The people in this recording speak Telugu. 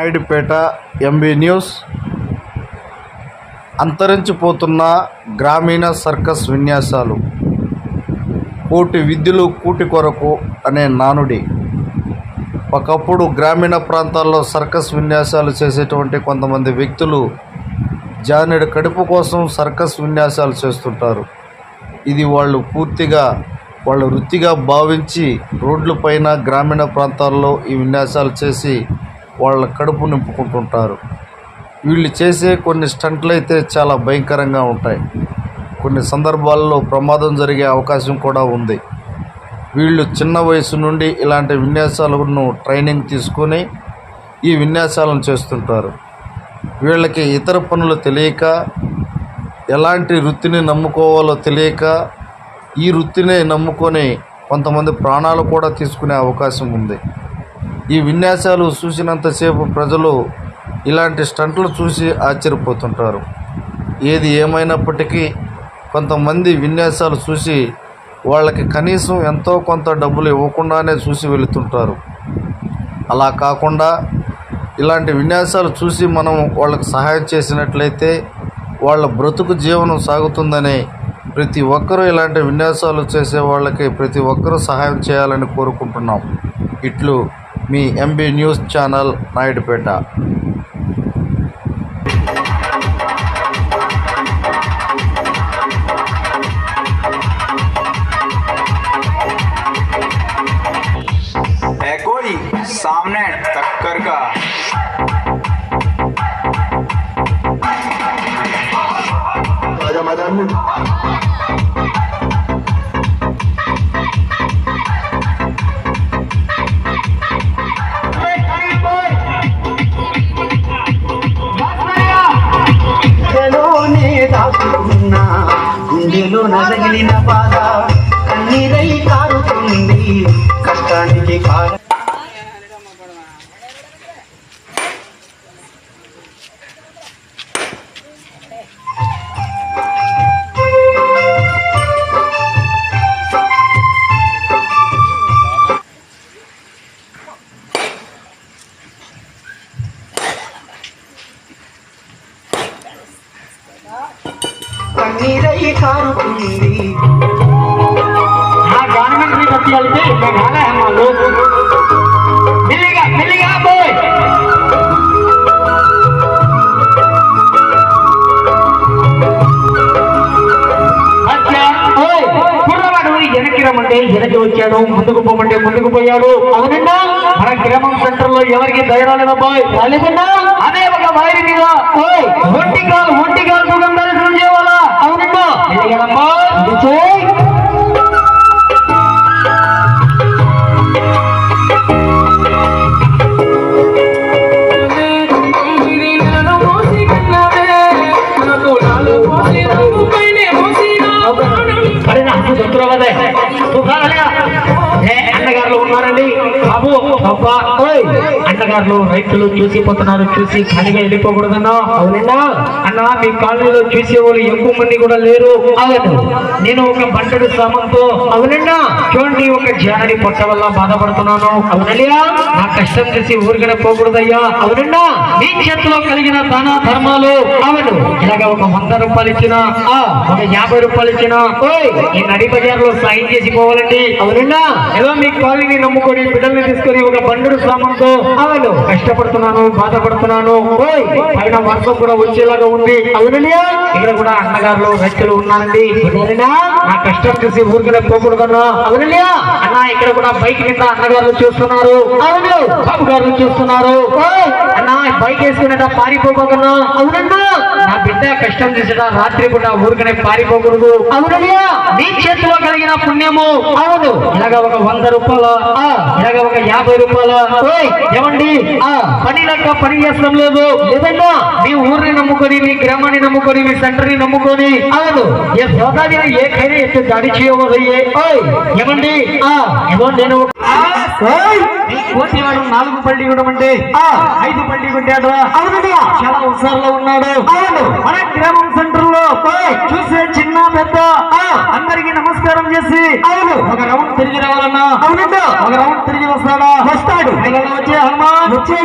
Naidupeta MB news. అంతరించిపోతున్న గ్రామీణ సర్కస్ విన్యాసాలు. కోటి విద్యలు కూటి కొరకు అనే నానుడి. ఒకప్పుడు గ్రామీణ ప్రాంతాల్లో సర్కస్ విన్యాసాలు చేసేటువంటి కొంతమంది వ్యక్తులు జానుడి కడుపు కోసం సర్కస్ విన్యాసాలు చేస్తుంటారు. ఇది వాళ్ళు పూర్తిగా వాళ్ళ వృత్తిగా భావించి రోడ్లపైన గ్రామీణ ప్రాంతాల్లో ఈ విన్యాసాలు చేసి వాళ్ళ కడుపు నింపుకుంటుంటారు. వీళ్ళు చేసే కొన్ని స్టంట్లు అయితే చాలా భయంకరంగా ఉంటాయి. కొన్ని సందర్భాల్లో ప్రమాదం జరిగే అవకాశం కూడా ఉంది. వీళ్ళు చిన్న వయసు నుండి ఇలాంటి విన్యాసాలను ట్రైనింగ్ తీసుకొని ఈ విన్యాసాలను చేస్తుంటారు. వీళ్ళకి ఇతర పనులు తెలియక ఎలాంటి వృత్తిని నమ్ముకోవాలో తెలియక ఈ వృత్తినే నమ్ముకొని కొంతమంది ప్రాణాలు కూడా తీసుకునే అవకాశం ఉంది. ఈ విన్యాసాలు చూసినంతసేపు ప్రజలు ఇలాంటి స్టంట్లు చూసి ఆశ్చర్యపోతుంటారు. ఏది ఏమైనప్పటికీ కొంతమంది విన్యాసాలు చూసి వాళ్ళకి కనీసం ఎంతో కొంత డబ్బులు ఇవ్వకుండానే చూసి వెళుతుంటారు. అలా కాకుండా ఇలాంటి విన్యాసాలు చూసి మనం వాళ్ళకి సహాయం చేసినట్లయితే వాళ్ళ బ్రతుకు జీవనం సాగుతుందని ప్రతి ఒక్కరూ ఇలాంటి విన్యాసాలు చేసే వాళ్ళకి ప్రతి ఒక్కరూ సహాయం చేయాలని కోరుకుంటున్నాం. ఇట్లు మీ ఎంబీ న్యూస్ ఛానల్ నాయుడుపేట है कोई सामने टक्कर का राजा मैदान గుండెలో నదగిలిన బాధ కన్నీరై కారుతుంది. కష్టానికి కారణం కన్నీరై కారుతుంది हाँ गारमेंट भी बच्ची चलते मेघालय है मान लो मिलेगा मिलेगा बोल అచ్చా ఓయ్ కుర్రవాడు వెనక్కి రమ్మంటే వెనక్కి వచ్చాడు ముందుకు పోమంటే ముందుకు పోయాడు అవునన్నా మన గ్రామం సెంటర్ లో ఎవరికి ధైర్యం లేదబ్బాయ్ రాలేదన్నా అదే ఒక వైరి మీద ఓయ్ ఒంటి కాలు ఒంటి కాలు సుగం దర్శనం చేయాలా అవునన్నా అబ్బా. అన్నగారులు రైతులు చూసిపోతున్నారు చూసి ఖాళీగా వెళ్ళిపోకూడదన్నా. అవునన్నా. అన్న మీ కాలనీలో చూసేవాళ్ళు ఎక్కువ మంది కూడా లేరు. అవును నేను ఒక బండడు సామంతో అవునన్నా. చూడండి ఒక జానడి పొట్ట వల్ల బాధపడుతున్నాను. అవునయ్యా నా కష్టం చేసి ఊరికనే పోకూడదయ్యా. అవునన్నా. మీ చేతిలో కలిగిన దాన ధర్మాలు. అవును. ఒక వంద రూపాయలు ఇచ్చిన ఆ, ఒక యాభై రూపాయలు ఇచ్చిన ఈ నడి బజార్లో సాయం చేసి పోవాలండి అవునన్నా ఏదో మీ కాలనీ నమ్ముకొని బిడ్డల్ని తీసుకొని ఒక బండుడు సామాన్తో అవును. కష్టపడుతున్నాను బాధపడుతున్నాను. పైన వర్షం కూడా వచ్చేలాగా ఉంది. అవునయ్యా ఇక్కడ కూడా అన్నగారులు ఉన్నారండి. అవునన్నా? నా కష్టం చూసి ఊరికనే పోకూడదన్నా అవునయ్యా అన్న ఇక్కడ కూడా బైక్ కింద అన్నగారులు చూస్తున్నారు. అవును. బాబు గారు చూస్తున్నారు అన్న బైక్ వేసుకునేట పారిపోకన్నా అవునన్నా నా బిడ్డ కష్టం చేసేట రాత్రి పూట ఊరికనే పారిపోకూడదు. అవునయ్యా. నీ చేతిలో కలిగిన పుణ్యము. అవును. ఇలాగ ఒక వంద రూపాయల ఇలాగ ఒక యాభై రూపాయల. ఏమండి? పని లెక్క పని చేస్తాం లేదు. లేదన్నా మీ ఊరిని నమ్ముకొని మీ గ్రామాన్ని నమ్ముకొని మీ సెంటర్ని నమ్ముకొని. అవును. ఏ సోదాదిని ఏ ఖైనా ఎత్తు దాడి చేయవదయ్యే ఓయ్. ఏమండి? ఏదో నేను కోటి వాడు నాలుగు పల్లి అంటే ఐదు పల్లి కొట్టాడు చాలా ఉత్సాహంలో ఉన్నాడు. మన గ్రామం సెంటర్లో చూసే చిన్న పెద్ద అందరికి నమస్కారం చేసి ఒక రౌండ్ తిరిగి రావాలన్నా. ఒక రౌండ్ తిరిగి వస్తాడా? వస్తాడు. వచ్చే హనుమాన్. వచ్చే